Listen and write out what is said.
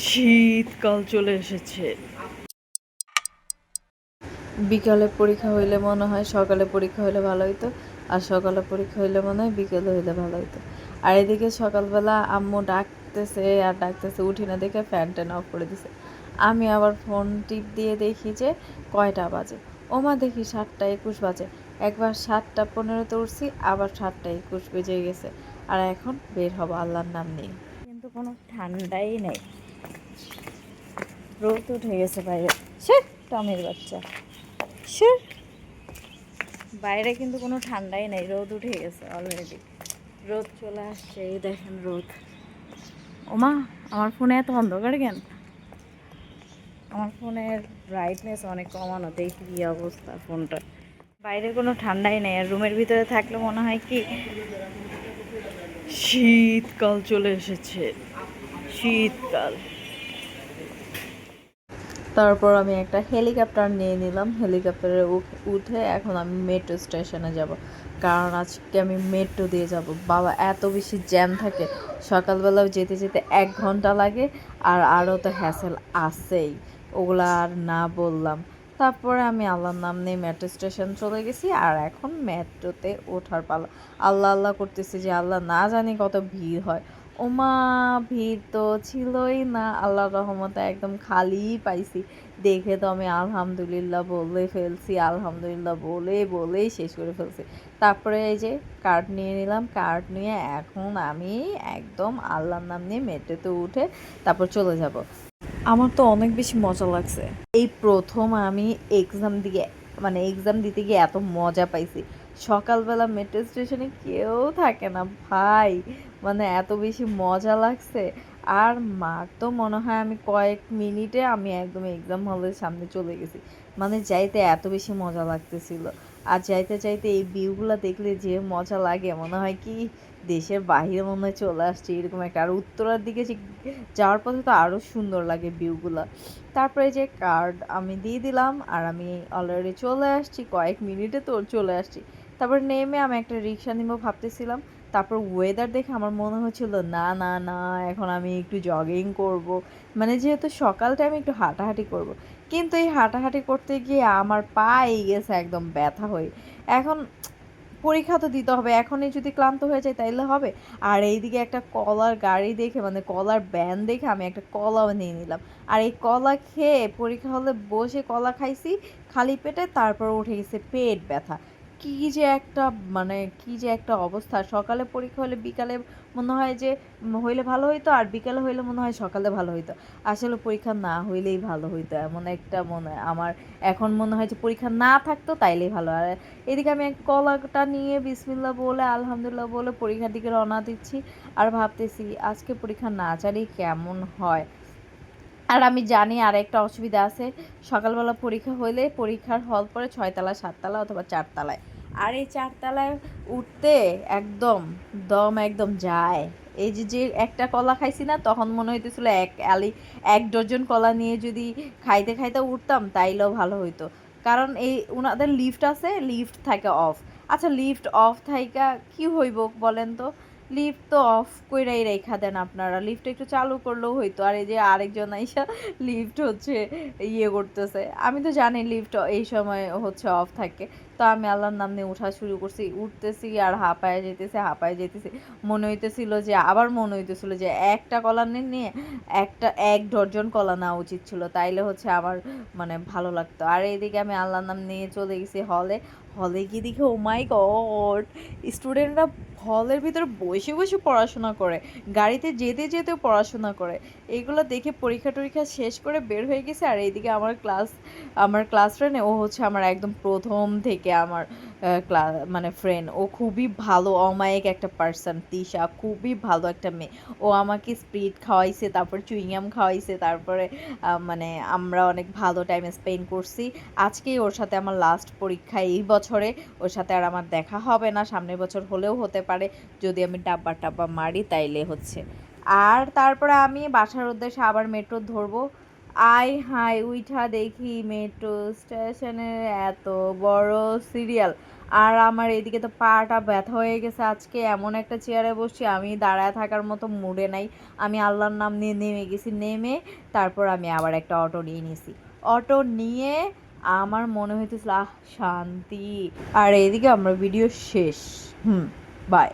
শীতকাল চলে এসেছে। বিকালে পরীক্ষা হইলে মনে হয় সকালে পরীক্ষা হইলে ভালো হইতো আর সকালে পরীক্ষা হইলে মনে হয় বিকেলে হইলে ভালো হইতো। আর এদিকে সকালবেলা আম্মু ডাকতেছে আর ডাকতেছে উঠি না দেখে ফ্যান ট্যান অফ করে দিছে। আমি আবার ফোন টিপ দিয়ে দেখি যে কয়টা বাজে। ওমা দেখি সাতটা একুশ বাজে। একবার সাতটা পনেরোতে উঠছি আবার সাতটা একুশ বেজে গেছে। আর এখন বের হব আল্লাহর নাম নেই কিন্তু কোনো ঠান্ডাই নেই। রোদ উঠে গেছে বাইরে। সে টমের বাচ্চা। সে বাইরে কিন্তু কোনো ঠান্ডাই নেই, রোদ উঠে গেছে অলরেডি রোদ চলে আসছে, এই দেখেন রোদ। ওমা, আমার ফোনে এত অন্ধকার কেন? আমার ফোনের ব্রাইটনেস অনেক কমানো, দেখি কি অবস্থা ফোনটা। বাইরে কোনো ঠান্ডাই নেই, আর রুমের ভিতরে থাকলে মনে হয় কি, শীতকাল চলে এসেছে। শীতকাল। তারপর আমি একটা হেলিকপ্টার নিয়ে নিলাম। হেলিকপ্টারে উঠ- এখন আমি মেট্রো স্টেশনে যাব। কারণ আজকে আমি মেট্রো দিয়ে যাব। বাবা, এত বেশি জ্যাম থাকে। সকালবেলাও যেতে যেতে এক ঘণ্টা লাগে আর আরও তো হ্যাসেল আছেই। ওগুলো আর না বললাম। তারপরে আমি আল্লাহর নাম নিয়ে মেট্রো স্টেশন চলে গেছি আর এখন মেট্রোতে ওঠার পালা। আল্লাহ আল্লাহ করতেছি যে আল্লাহ না জানি কত ভিড় হয়। ওমা ভিড় তো ছিলই না আল্লাহ রহমতে একদম খালি পাইছি। দেখে তো আমি আলহামদুলিল্লাহ বলে ফেলছি আলহামদুলিল্লাহ বলে বলেই শেষ করে ফেলছি। তারপরে এই যে কার্ড নিয়ে নিলাম কার্ড নিয়ে এখন আমি একদম আল্লাহর নাম নিয়ে মেট্রোতে উঠে তারপর চলে যাব। আমার তো অনেক বেশি মজা লাগছে। এই প্রথম আমি এক্সাম দিয়ে মানে এক্সাম দিতে গিয়ে এত মজা পাইছি। সকালবেলা মেট্রো স্টেশনে কেউ থাকে না। ভাই মানে এত বেশি মজা লাগছে। আর মার তো মনে হয় আমি কয়েক মিনিটে আমি একদম এক্সাম হলের সামনে চলে গেছি। মানে যাইতে এত বেশি মজা লাগতেছিল। আর যাইতে যাইতে এই ভিউগুলো দেখলে যে মজা লাগে, মনে হয় কি দেশের বাইরে মনে হয় চলে আসছে এরকম একটা। আর উত্তরার দিকে যাওয়ার পথে তো আরও সুন্দর লাগে ভিউগুলো তারপরে যে কার্ড আমি দিয়ে দিলাম আর আমি অলরেডি চলে আসছি, কয়েক মিনিটে তো চলে আসছি। তারপর নেমে আমি একটা রিক্সা নিবো ভাবতেছিলাম। তারপর ওয়েদার দেখে আমার মনে হচ্ছিল, না না না, এখন আমি একটু জগিং করব। মানে যেহেতু সকাল টাইমে একটু হাঁটাহাঁটি করব। কিন্তু এই হাঁটাহাঁটি করতে গিয়ে আমার পা গেছে একদম ব্যথা হয়ে। এখন পরীক্ষা তো দিতে হবে, এখনই যদি ক্লান্ত হয়ে যায় তাইলে হবে। আর এইদিকে একটা কলার গাড়ি দেখে মানে কলার ব্যান দেখে আমি একটা কলাও নিয়ে নিলাম। আর এই কলা খেয়ে পরীক্ষা হলে বসে কলা খাইছি, খালি পেটে, তারপর উঠে গেছে পেট ব্যথা। কি যে একটা মানে কি যে একটা অবস্থা। সকালে পরীক্ষা হলে বিকালে মনে হয় যে হইলে ভালো হইতো আর বিকালে হইলে মনে হয় সকালে ভালো হইতো। আসলে পরীক্ষা না হইলেই ভালো হইতো, এমন একটা মনে আমার এখন মনে হয় যে পরীক্ষা না থাকতো তাইলেই ভালো। আর এদিকে আমি এক কলাটা নিয়ে বিসমিল্লা বলে, আলহামদুলিল্লাহ বলে পরীক্ষার দিকে রওনা দিচ্ছি আর ভাবতেছি আজকে পরীক্ষা না জানি কেমন হয়। আর আমি জানি আর একটা অসুবিধা আছে, সকালবেলা পরীক্ষা হইলে পরীক্ষার হল পরে ছয়তলা, সাততলা অথবা চারতলায়। আর এই চারতলায় উঠতে একদম দম একদম যায়। এই যে যে একটা কলা খাইছি না, তখন মনে হইতেছিল এক আলি, এক ডজন কলা নিয়ে যদি খাইতে খাইতে উঠতাম, তাইলেও ভালো হইতো। কারণ এই ওনাদের লিফট আছে লিফট থাকে অফ আচ্ছা লিফট অফ থাইকা কি হইব বলেন তো? লিফট তো অফ কইরাই রেখা দেন আপনারা। লিফট একটু চালু করলেও হইতো। আর এই যে আরেকজন আইসা লিফট হচ্ছে ইয়ে করতেছে। আমি তো জানি লিফট এই সময় হচ্ছে অফ থাকে। তো আমি আল্লাহর নাম নিয়ে ওঠা শুরু করছি। উঠতেছি আর হাঁপায় যেতেছে হাঁপায় যেতেছে মনে হইতেছিল যে, আবার মনে হইতেছিল যে, একটা কলা নিয়ে একটা এক ডজন কলা নেওয়া উচিত ছিল। তাইলে হচ্ছে আমার মানে ভালো লাগতো। আর এইদিকে আমি আল্লাহর নাম নিয়ে চলে গেছি হলে। হলে গিয়ে দেখি ও মাই গড স্টুডেন্টরা হলের ভিতরে বসে বসে পড়াশোনা করে, গাড়িতে যেতে যেতেও পড়াশোনা করে। এইগুলো দেখে পরীক্ষা টরীক্ষা শেষ করে বের হয়ে গেছে, আর এইদিকে আমার ক্লাস আমার ক্লাস ফ্রেন্ড ও হচ্ছে আমার একদম প্রথম থেকে আমার মানে ফ্রেন্ড ও খুবই ভালো, অমায়িক একটা পার্সন তিশা, খুবই ভালো একটা মেয়ে। ও আমাকে স্প্রিট খাওয়াইছে, তারপর চুইংগাম খাওয়াইছে, তারপরে মানে আমরা অনেক ভালো টাইম স্পেন্ড করছি। আজকেই ওর সাথে আমার লাস্ট পরীক্ষা এই বছরে। ওর সাথে আর আমার দেখা হবে না, সামনের বছর হলেও হতে পারে। যদি আমি ডাব্বা টাব্বা মারি, তাইলে হচ্ছে। আর তারপরে আমি বাসার উদ্দেশ্যে আবার মেট্রো ধরবো। আই হাই উইঠা দেখি মেট্রো স্টেশনের এত বড় সিরিয়াল। আর আমার এদিকে তো পাটা ব্যথা হয়ে গেছে। আজকে এমন একটা চেয়ারে বসছি, আমি দাঁড়ায় থাকার মতো মুডে নাই। আমি আল্লাহর নাম নিয়ে নেমে গেছি, নেমে তারপর আমি আবার একটা অটো নিয়ে নিয়েছি অটো নিয়ে আমার মনে হইতেছিল, আহ, শান্তি। আর এদিকে আমরা ভিডিও শেষ। হুম বাই